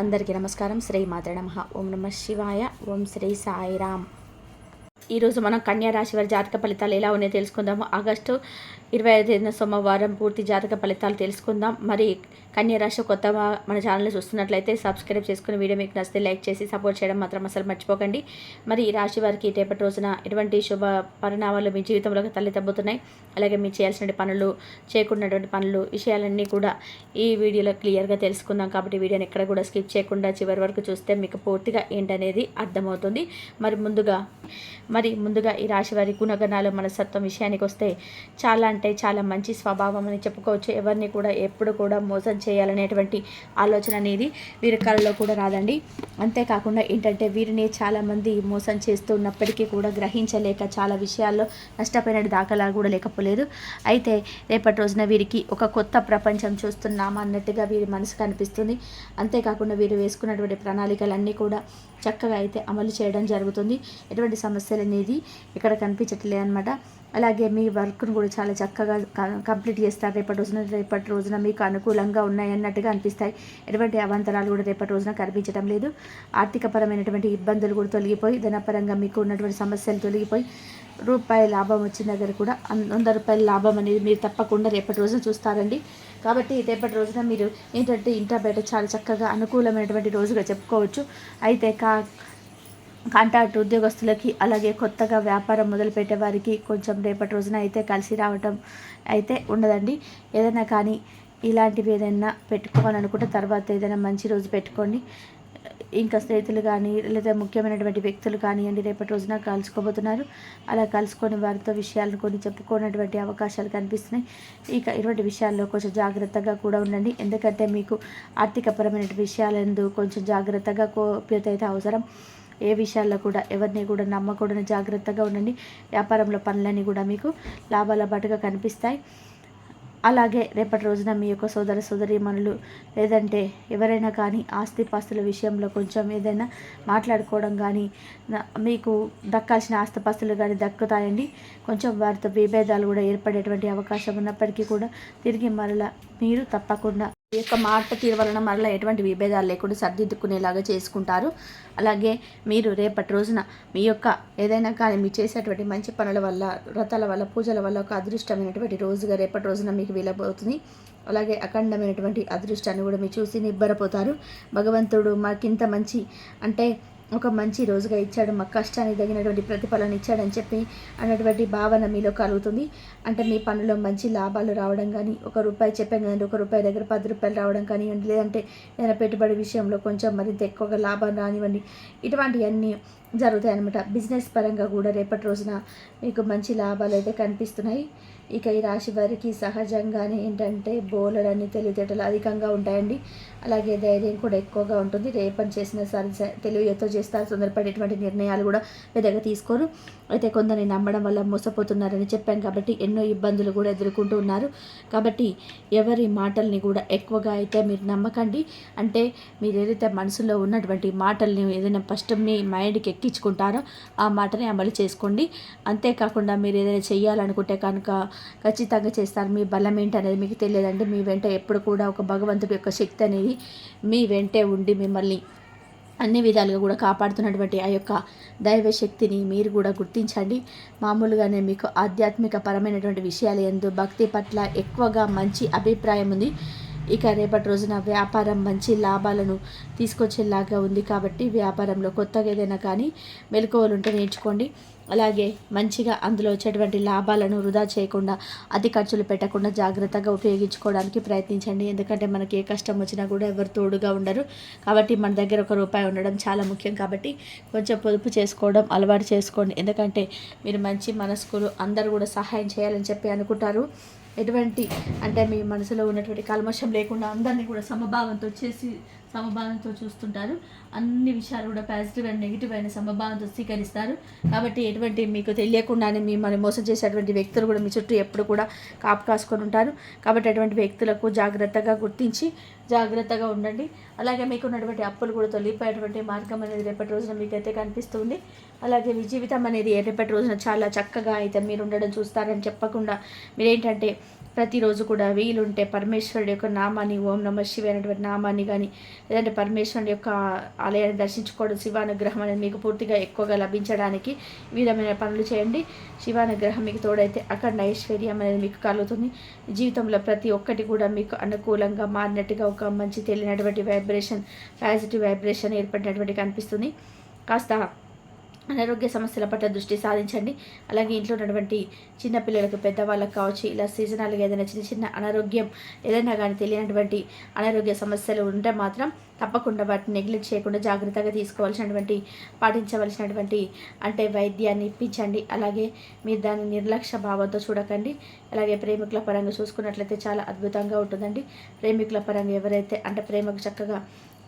అందరికీ నమస్కారం. శ్రీ మాత నమ. ఓం నమ శివాయ. ఓం శ్రీ సాయిరామ్. ఈరోజు మనం కన్యా రాశి వారి జాతక ఫలితాలు ఎలా ఉన్నాయో తెలుసుకుందాము. ఆగస్టు ఇరవై ఐదున సోమవారం పూర్తి జాతక ఫలితాలు తెలుసుకుందాం. మరి కన్యా రాశి కొత్త మన ఛానల్ చూస్తున్నట్లయితే సబ్స్క్రైబ్ చేసుకుని వీడియో మీకు నచ్చితే లైక్ చేసి సపోర్ట్ చేయడం మాత్రం అసలు మర్చిపోకండి. మరి ఈ రాశి వారికి రేపటి రోజున ఎటువంటి శుభ పరిణామాలు మీ జీవితంలో తల్లితబ్బుతున్నాయి అలాగే మీరు చేయాల్సిన పనులు చేయకున్నటువంటి పనులు విషయాలన్నీ కూడా ఈ వీడియోలో క్లియర్గా తెలుసుకుందాం కాబట్టి వీడియోని ఎక్కడ కూడా స్కిప్ చేయకుండా చివరి వరకు చూస్తే మీకు పూర్తిగా ఏంటనేది అర్థమవుతుంది. మరి ముందుగా మరి ముందుగా ఈ రాశి వారి గుణగణాలు మనస్తత్వం విషయానికి వస్తే చాలా అంటే చాలా మంచి స్వభావం అని చెప్పుకోవచ్చు. ఎవరిని కూడా ఎప్పుడు కూడా మోసం చేయాలనేటువంటి ఆలోచన అనేది వీరి కళలో కూడా రాదండి. అంతేకాకుండా ఏంటంటే వీరిని చాలామంది మోసం చేస్తూ ఉన్నప్పటికీ కూడా గ్రహించలేక చాలా విషయాల్లో నష్టపోయిన దాఖలాలు కూడా లేకపోలేదు. అయితే రేపటి రోజున వీరికి ఒక కొత్త ప్రపంచం చూస్తున్నామా అన్నట్టుగా వీరి మనసు కనిపిస్తుంది. అంతేకాకుండా వీరు వేసుకున్నటువంటి ప్రణాళికలన్నీ కూడా చక్కగా అయితే అమలు చేయడం జరుగుతుంది. ఎటువంటి సమస్యలు అనేది ఇక్కడ కనిపించట్లేదు అనమాట అలాగే మీ వర్క్ను కూడా చాలా చక్కగా కంప్లీట్ చేస్తారు. రేపటి రోజున రేపటి రోజున మీకు అనుకూలంగా ఉన్నాయి అన్నట్టుగా అనిపిస్తాయి. ఎటువంటి అవాంతరాలు కూడా రేపటి రోజున కనిపించడం లేదు. ఆర్థికపరమైనటువంటి ఇబ్బందులు కూడా తొలగిపోయి ధనపరంగా మీకు ఉన్నటువంటి సమస్యలు తొలగిపోయి రూపాయి లాభం వచ్చిన దగ్గర కూడా వంద రూపాయల లాభం అనేది మీరు తప్పకుండా రేపటి రోజున చూస్తారండి. కాబట్టి రేపటి రోజున మీరు ఏంటంటే ఇంట బయట చాలా చక్కగా అనుకూలమైనటువంటి రోజుగా చెప్పుకోవచ్చు. అయితే కా కాంట్రాక్ట్ ఉద్యోగస్తులకి అలాగే కొత్తగా వ్యాపారం మొదలుపెట్టే వారికి కొంచెం రేపటి రోజున అయితే కలిసి రావటం అయితే ఉండదండి. ఏదైనా కానీ ఇలాంటివి ఏదైనా పెట్టుకోవాలనుకుంటే తర్వాత ఏదైనా మంచి రోజు పెట్టుకోండి. ఇంకా స్నేహితులు కానీ లేదా ముఖ్యమైనటువంటి వ్యక్తులు కానివ్వండి రేపటి రోజున కలుసుకోబోతున్నారు. అలా కలుసుకొని వారితో విషయాలను కొన్ని చెప్పుకోనటువంటి అవకాశాలు కనిపిస్తున్నాయి. ఇక ఇటువంటి విషయాల్లో కొంచెం జాగ్రత్తగా కూడా ఉండండి. ఎందుకంటే మీకు ఆర్థికపరమైన విషయాలందు కొంచెం జాగ్రత్తగా కోప్యత అయితే అవసరం. ఏ విషయాల్లో కూడా ఎవరిని కూడా నమ్మకూడని జాగ్రత్తగా ఉండండి. వ్యాపారంలో పనులన్నీ కూడా మీకు లాభాల బాటుగా కనిపిస్తాయి. అలాగే రేపటి రోజున మీ యొక్క సోదర సోదరీమణులు లేదంటే ఎవరైనా కానీ ఆస్తిపాస్తుల విషయంలో కొంచెం ఏదైనా మాట్లాడుకోవడం కానీ మీకు దక్కాల్సిన ఆస్తిపాస్తులు కానీ దక్కుతాయండి. కొంచెం వారితో విభేదాలు కూడా ఏర్పడేటువంటి అవకాశం ఉన్నప్పటికీ కూడా తిరిగి మరలా మీరు తప్పకుండా ఈ యొక్క మాట తీరు వలన మరలా ఎటువంటి విభేదాలు లేకుండా సర్దిద్దుకునేలాగా చేసుకుంటారు. అలాగే మీరు రేపటి రోజున మీ యొక్క ఏదైనా కానీ మీరు చేసేటువంటి మంచి పనుల వల్ల వ్రతాల వల్ల పూజల వల్ల ఒక అదృష్టమైనటువంటి రోజుగా రేపటి రోజున మీకు వీలబోతుంది. అలాగే అఖండమైనటువంటి అదృష్టాన్ని కూడా మీరు చూసి నిబ్బరపోతారు. భగవంతుడు మాకింత మంచి అంటే ఒక మంచి రోజుగా ఇచ్చాడు మా కష్టానికి తగినటువంటి ప్రతిఫలాన్ని ఇచ్చాడని చెప్పి అన్నటువంటి భావన మీలో కలుగుతుంది. అంటే మీ పనులో మంచి లాభాలు రావడం కానీ ఒక రూపాయి చెప్పాం కదండి ఒక రూపాయి దగ్గర పది రూపాయలు రావడం కానివ్వండి లేదంటే ఏదైనా పెట్టుబడి విషయంలో కొంచెం మరింత ఎక్కువగా లాభం రానివ్వండి ఇటువంటివన్నీ జరుగుతాయి అనమాట బిజినెస్ పరంగా కూడా రేపటి రోజున మీకు మంచి లాభాలు అయితే కనిపిస్తున్నాయి. ఇక ఈ రాశి వారికి సహజంగానే ఏంటంటే బోలెడన్ని తెలివితేటలు అధికంగా ఉంటాయండి. అలాగే ధైర్యం కూడా ఎక్కువగా ఉంటుంది. రేపని చేసిన సరి తెలివితో చేస్తారు. తొందరపడేటువంటి నిర్ణయాలు కూడా పెద్దగా తీసుకోరు. అయితే కొందరిని నమ్మడం వల్ల మోసపోతున్నారని చెప్పాను కాబట్టి ఎన్నో ఇబ్బందులు కూడా ఎదుర్కొంటూ ఉన్నారు. కాబట్టి ఎవరి మాటల్ని కూడా ఎక్కువగా అయితే మీరు నమ్మకండి. అంటే మీరు ఏదైతే మనసులో ఉన్నటువంటి మాటల్ని ఏదైనా ఫస్ట్ మీ మైండ్కి ఎక్కించుకుంటారో ఆ మాటని అమలు చేసుకోండి. అంతేకాకుండా మీరు ఏదైనా చేయాలనుకుంటే కనుక ఖచ్చితంగా చేస్తారు. మీ బలం ఏంటనేది మీకు తెలియదండి. మీ వెంట ఎప్పుడు కూడా ఒక భగవంతుడి యొక్క శక్తి అనేది మీ వెంటే ఉండి మిమ్మల్ని అన్ని విధాలుగా కూడా కాపాడుతున్నటువంటి ఆ యొక్క దైవ శక్తిని మీరు కూడా గుర్తించండి. మామూలుగానే మీకు ఆధ్యాత్మిక పరమైనటువంటి విషయాలు ఎందు భక్తి పట్ల ఎక్కువగా మంచి అభిప్రాయం ఉంది. ఇక రేపటి రోజున వ్యాపారం మంచి లాభాలను తీసుకొచ్చేలాగా ఉంది కాబట్టి వ్యాపారంలో కొత్తగా ఏదైనా కానీ మెలకువలు ఉంటే నేర్చుకోండి. అలాగే మంచిగా అందులో వచ్చేటువంటి లాభాలను వృధా చేయకుండా అతి ఖర్చులు పెట్టకుండా జాగ్రత్తగా ఉపయోగించుకోవడానికి ప్రయత్నించండి. ఎందుకంటే మనకి ఏ కష్టం వచ్చినా కూడా ఎవరు తోడుగా ఉండరు. కాబట్టి మన దగ్గర ఒక రూపాయి ఉండడం చాలా ముఖ్యం. కాబట్టి కొంచెం పొదుపు చేసుకోవడం అలవాటు చేసుకోండి. ఎందుకంటే మీరు మంచి మనస్కులు అందరూ కూడా సహాయం చేయాలని చెప్పి అనుకుంటారు. ఎటువంటి అంటే మీ మనసులో ఉన్నటువంటి కల్మషం లేకుండా అందరినీ కూడా సమభావంతో చేసి సమభావంతో చూస్తుంటారు. అన్ని విషయాలు కూడా పాజిటివ్ అండ్ నెగిటివ్ అయిన సమభావంతో స్వీకరిస్తారు. కాబట్టి ఎటువంటి మీకు తెలియకుండానే మిమ్మల్ని మోసం చేసేటువంటి వ్యక్తులు కూడా మీ చుట్టూ ఎప్పుడు కూడా కాపు కాసుకొని ఉంటారు. కాబట్టి అటువంటి వ్యక్తులకు జాగ్రత్తగా గుర్తించి జాగ్రత్తగా ఉండండి. అలాగే మీకు ఉన్నటువంటి అప్పులు కూడా తొలిపోయేటువంటి మార్గం అనేది రేపటి రోజున మీకైతే కనిపిస్తుంది. అలాగే మీ జీవితం అనేది రేపటి రోజున చాలా చక్కగా అయితే మీరు ఉండడం చూస్తారని చెప్పకుండా మీరేంటంటే ప్రతిరోజు కూడా వీలుంటే పరమేశ్వరుడి యొక్క నామాన్ని ఓం నమ శివ అనేటువంటి నామాన్ని కానీ లేదంటే పరమేశ్వరుడు యొక్క ఆలయాన్ని దర్శించుకోవడం శివానుగ్రహం అనేది మీకు పూర్తిగా ఎక్కువగా లభించడానికి విధమైన పనులు చేయండి. శివానుగ్రహం మీకు తోడైతే అఖండ ఐశ్వర్యం అనేది మీకు కలుగుతుంది. జీవితంలో ప్రతి ఒక్కటి కూడా మీకు అనుకూలంగా మారినట్టుగా ఒక మంచి తెలియనటువంటి వైబ్రేషన్ పాజిటివ్ వైబ్రేషన్ ఏర్పడినటువంటి కనిపిస్తుంది. కాస్త అనారోగ్య సమస్యల పట్ల దృష్టి సాధించండి. అలాగే ఇంట్లో ఉన్నటువంటి చిన్నపిల్లలకు పెద్దవాళ్ళకు కావచ్చు ఇలా సీజనల్గా ఏదైనా చిన్న చిన్న అనారోగ్యం ఏదైనా కానీ తెలియనటువంటి అనారోగ్య సమస్యలు ఉంటే మాత్రం తప్పకుండా వాటిని నెగ్లెక్ట్ చేయకుండా జాగ్రత్తగా తీసుకోవాల్సినటువంటి పాటించవలసినటువంటి అంటే వైద్యాన్ని ఇప్పించండి. అలాగే మీరు దాన్ని నిర్లక్ష్య భావంతో చూడకండి. అలాగే ప్రేమికుల పరంగా చూసుకున్నట్లయితే చాలా అద్భుతంగా ఉంటుందండి. ప్రేమికుల పరంగా ఎవరైతే అంటే ప్రేమకు చక్కగా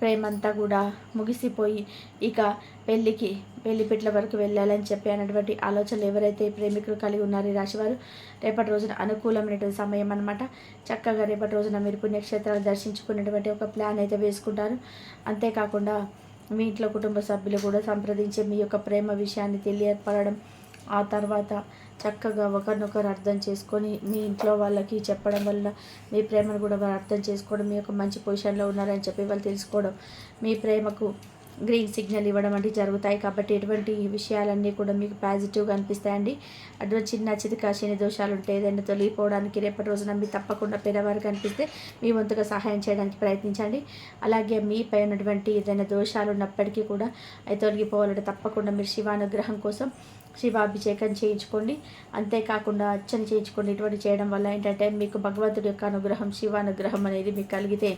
ప్రేమంతా కూడా ముగిసిపోయి ఇక పెళ్ళికి పెళ్ళి పిట్ల వరకు వెళ్ళాలని చెప్పి అన్నటువంటి ఆలోచనలు ఎవరైతే ప్రేమికులు కలిగి ఉన్నారో ఈ రాశివారు రేపటి రోజున అనుకూలమైనటువంటి సమయం అనమాట చక్కగా రేపటి రోజున మీరు పుణ్యక్షేత్రాలు దర్శించుకునేటువంటి ఒక ప్లాన్ అయితే వేసుకుంటారు. అంతేకాకుండా మీ ఇంట్లో కుటుంబ సభ్యులు కూడా సంప్రదించి మీ యొక్క ప్రేమ విషయాన్ని తెలియపడడం ఆ తర్వాత చక్కగా ఒకరినొకరు అర్థం చేసుకొని మీ ఇంట్లో వాళ్ళకి చెప్పడం వల్ల మీ ప్రేమను కూడా వారు అర్థం చేసుకోవడం మీ యొక్క మంచి పొజిషన్లో ఉన్నారని చెప్పి వాళ్ళు తెలుసుకోవడం మీ ప్రేమకు గ్రీన్ సిగ్నల్ ఇవ్వడం వంటివి జరుగుతాయి. కాబట్టి ఎటువంటి విషయాలన్నీ కూడా మీకు పాజిటివ్గా అనిపిస్తాయండి. అటువంటి చిన్న చితికా శని దోషాలు ఉంటే ఏదైనా తొలగిపోవడానికి రేపటి రోజున మీ తప్పకుండా పేదవారు కనిపిస్తే మీ వంతుగా సహాయం చేయడానికి ప్రయత్నించండి. అలాగే మీపై ఉన్నటువంటి ఏదైనా దోషాలు ఉన్నప్పటికీ కూడా అవి తొలగిపోవాలంటే తప్పకుండా మీరు శివానుగ్రహం కోసం శివాభిషేకం చేయించుకోండి. అంతేకాకుండా అర్చన చేయించుకోండి. ఇటువంటి చేయడం వల్ల ఏంటంటే మీకు భగవంతుడి యొక్క అనుగ్రహం శివానుగ్రహం అనేది మీకు కలిగితే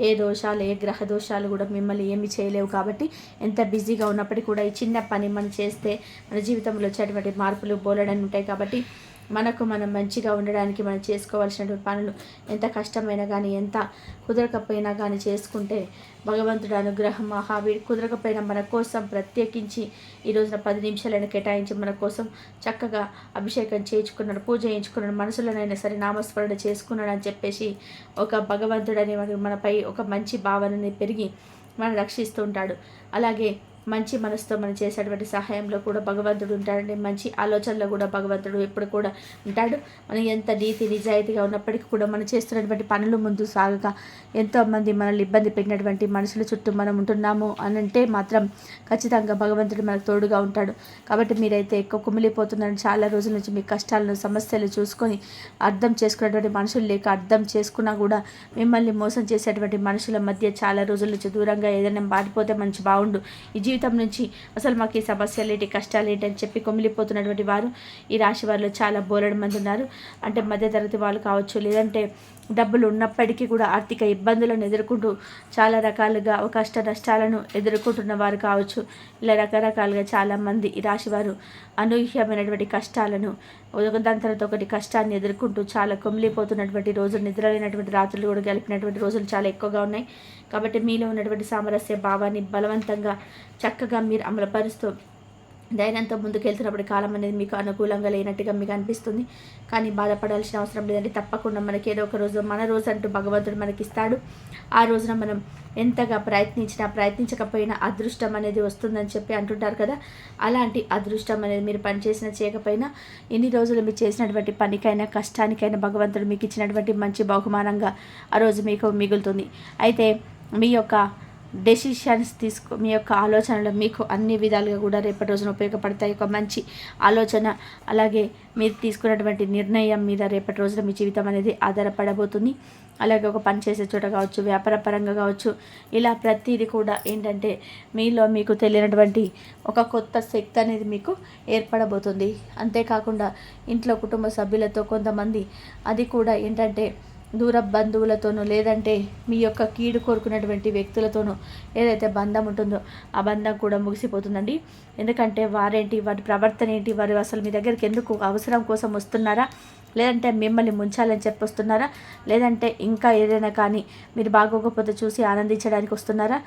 ఏ దోషాలు ఏ గ్రహ దోషాలు కూడా మిమ్మల్ని ఏమి చేయలేవు కాబట్టి ఎంత బిజీగా ఉన్నప్పటికీ కూడా ఈ చిన్న పని మనం చేస్తే మన జీవితంలో వచ్చేటువంటి మార్పులు బోలడని ఉంటాయి కాబట్టి మనకు మనం మంచిగా ఉండడానికి మనం చేసుకోవాల్సినటువంటి పనులు ఎంత కష్టమైనా కానీ ఎంత కుదరకపోయినా కానీ చేసుకుంటే భగవంతుడు అనుగ్రహం మహావీరు కుదరకపోయినా మన కోసం ప్రత్యేకించి ఈ రోజున పది నిమిషాలైనా కేటాయించి మన కోసం చక్కగా అభిషేకం చేయించుకున్నాడు పూజ చేయించుకున్నాడు మనసులోనైనా సరే నామస్మరణ చేసుకున్నాడు అని చెప్పేసి ఒక భగవంతుడు అనే మనపై ఒక మంచి భావనని పెరిగి మనం రక్షిస్తూ ఉంటాడు. అలాగే మంచి మనసుతో మనం చేసేటువంటి సహాయంలో కూడా భగవంతుడు ఉంటాడండి. మంచి ఆలోచనలో కూడా భగవంతుడు ఎప్పుడు కూడా ఉంటాడు. మనం ఎంత నీతి నిజాయితీగా ఉన్నప్పటికీ కూడా మనం చేస్తున్నటువంటి పనులు ముందు సాగక ఎంతోమంది మనల్ని ఇబ్బంది పెట్టినటువంటి మనుషుల చుట్టూ మనం ఉంటున్నాము అని అంటే మాత్రం ఖచ్చితంగా భగవంతుడు మనకు తోడుగా ఉంటాడు. కాబట్టి మీరైతే ఎక్కువ కుమిలిపోతున్నారని చాలా రోజుల నుంచి మీ కష్టాలను సమస్యలు చూసుకొని అర్థం చేసుకున్నటువంటి మనుషులు లేక అర్థం చేసుకున్నా కూడా మిమ్మల్ని మోసం చేసేటువంటి మనుషుల మధ్య చాలా రోజుల నుంచి దూరంగా ఏదైనా మారిపోతే మంచి బాగుండు ఈ జీవితం నుంచి అసలు మాకు ఈ సమస్యలు ఏంటి కష్టాలు ఏంటి అని చెప్పి కొమిలిపోతున్నటువంటి వారు ఈ రాశి వారిలో చాలా బోలెడు మంది ఉన్నారు. అంటే మధ్యతరగతి వాళ్ళు కావచ్చు లేదంటే డబ్బులు ఉన్నప్పటికీ కూడా ఆర్థిక ఇబ్బందులను ఎదుర్కొంటూ చాలా రకాలుగా కష్ట నష్టాలను ఎదుర్కొంటున్న వారు కావచ్చు. ఇలా రకరకాలుగా చాలామంది ఈ రాశివారు అనూహ్యమైనటువంటి కష్టాలను దాని తర్వాత ఒకటి కష్టాన్ని ఎదుర్కొంటూ చాలా కుమిలిపోతున్నటువంటి రోజులు నిద్రలేనటువంటి రాత్రులు కూడా గెలిపినటువంటి రోజులు చాలా ఎక్కువగా ఉన్నాయి. కాబట్టి మీలో ఉన్నటువంటి సామరస్య భావాన్ని బలవంతంగా చక్కగా మీరు అమలుపరుస్తూ ధైర్యంతో ముందుకెళ్తున్నప్పుడు కాలం అనేది మీకు అనుకూలంగా లేనట్టుగా మీకు అనిపిస్తుంది. కానీ బాధపడాల్సిన అవసరం లేదండి. తప్పకుండా మనకి ఏదో ఒక రోజు మన రోజు అంటూ భగవంతుడు మనకి ఇస్తాడు ఆ రోజున మనం ఎంతగా ప్రయత్నించినా ప్రయత్నించకపోయినా అదృష్టం అనేది వస్తుందని చెప్పి అంటుంటారు కదా. అలాంటి అదృష్టం అనేది మీరు పనిచేసిన చేయకపోయినా ఎన్ని రోజులు మీరు చేసినటువంటి పనికైనా కష్టానికైనా భగవంతుడు మీకు ఇచ్చినటువంటి మంచి బహుమానంగా ఆ రోజు మీకు మిగులుతుంది. అయితే మీ యొక్క డెసిషన్స్ తీసుకో మీ యొక్క ఆలోచనలు మీకు అన్ని విధాలుగా కూడా రేపటి రోజున ఉపయోగపడతాయి. ఒక మంచి ఆలోచన అలాగే మీరు తీసుకున్నటువంటి నిర్ణయం మీద రేపటి రోజున మీ జీవితం అనేది ఆధారపడబోతుంది. అలాగే ఒక పని చేసే చోట కావచ్చు వ్యాపార పరంగా కావచ్చు ఇలా ప్రతిదీ కూడా ఏంటంటే మీలో మీకు తెలియనటువంటి ఒక కొత్త శక్తి అనేది మీకు ఏర్పడబోతుంది. అంతేకాకుండా ఇంట్లో కుటుంబ సభ్యులతో కొంతమంది అది కూడా ఏంటంటే దూర బంధువులతోనూ లేదంటే మీ యొక్క కీడు కోరుకున్నటువంటి వ్యక్తులతోనూ ఏదైతే బంధం ఉంటుందో ఆ బంధం కూడా ముగిసిపోతుందండి. ఎందుకంటే వారేంటి వారి ప్రవర్తన ఏంటి వారు అసలు మీ దగ్గరికి ఎందుకు అవసరం కోసం వస్తున్నారా? లేదంటే మిమ్మల్ని ముంచాలని చెప్పి వస్తున్నారా లేదంటే ఇంకా ఏదైనా కానీ మీరు బాగోకపోతే చూసి ఆనందించడానికి వస్తున్నారా?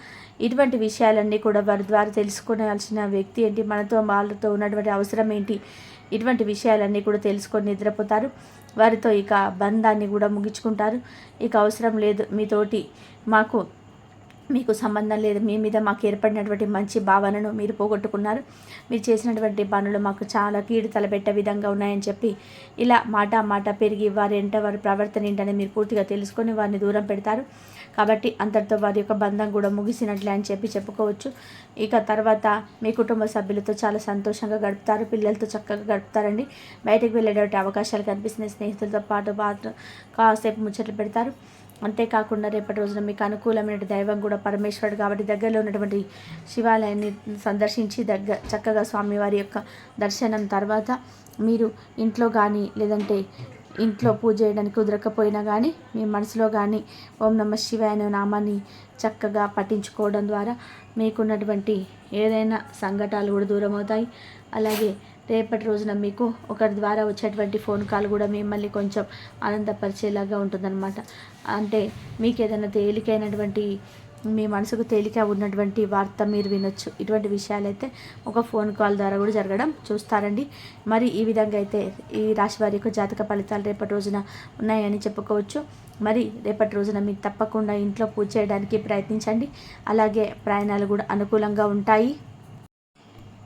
ఇటువంటి విషయాలన్నీ కూడా వారి ద్వారా తెలుసుకోవాల్సిన వ్యక్తి ఏంటి మనతో వాళ్ళతో ఉన్నటువంటి అవసరం ఏంటి? ఇటువంటి విషయాలన్నీ కూడా తెలుసుకొని నిద్రపోతారు. వారితో ఇక బంధాన్ని కూడా ముగించుకుంటారు. ఇక అవసరం లేదు మీతోటి మాకు మీకు సంబంధం లేదు. మీ మీద మాకు ఏర్పడినటువంటి మంచి భావనను మీరు పోగొట్టుకున్నారు. మీరు చేసినటువంటి పనులు మాకు చాలా కీడు తలపెట్టే విధంగా ఉన్నాయని చెప్పి ఇలా మాట మాట పెరిగి వారి ఎంట వారి ప్రవర్తన ఏంటని మీరు పూర్తిగా తెలుసుకొని వారిని దూరం పెడతారు. కాబట్టి అంతటితో వారి యొక్క బంధం కూడా ముగిసినట్లే అని చెప్పి చెప్పుకోవచ్చు. ఇక తర్వాత మీ కుటుంబ సభ్యులతో చాలా సంతోషంగా గడుపుతారు. పిల్లలతో చక్కగా గడుపుతారండి. బయటకు వెళ్ళేటువంటి అవకాశాలు కనిపిస్తున్నాయి. స్నేహితులతో పాటు పాటు కాసేపు ముచ్చట్లు పెడతారు. అంతేకాకుండా రేపటి రోజున మీకు అనుకూలమైన దైవం కూడా పరమేశ్వరుడు కాబట్టి దగ్గరలో ఉన్నటువంటి శివాలయాన్ని సందర్శించి దగ్గర చక్కగా స్వామివారి యొక్క దర్శనం తర్వాత మీరు ఇంట్లో కానీ లేదంటే ఇంట్లో పూజ చేయడానికి కుదరకపోయినా కానీ మీ మనసులో కానీ ఓం నమ శివాయ అనే నామాన్ని చక్కగా పఠించుకోవడం ద్వారా మీకున్నటువంటి ఏదైనా సంఘటాలు కూడా దూరం అవుతాయి అలాగే రేపటి రోజున మీకు ఒకరి ద్వారా వచ్చేటువంటి ఫోన్ కాల్ కూడా మిమ్మల్ని కొంచెం ఆనందపరిచేలాగా ఉంటుందన్నమాట. అంటే మీకు ఏదైనా తేలికైనటువంటి మీ మనసుకు తేలిక ఉన్నటువంటి వార్త మీరు వినొచ్చు. ఇటువంటి విషయాలైతే ఒక ఫోన్ కాల్ ద్వారా కూడా జరగడం చూస్తారండి. మరి ఈ విధంగా అయితే ఈ రాశి వారి యొక్క జాతక ఫలితాలు రేపటి రోజున ఉన్నాయని చెప్పుకోవచ్చు. మరి రేపటి రోజున మీరు తప్పకుండా ఇంట్లో పూజ చేయడానికి ప్రయత్నించండి. అలాగే ప్రయాణాలు కూడా అనుకూలంగా ఉంటాయి.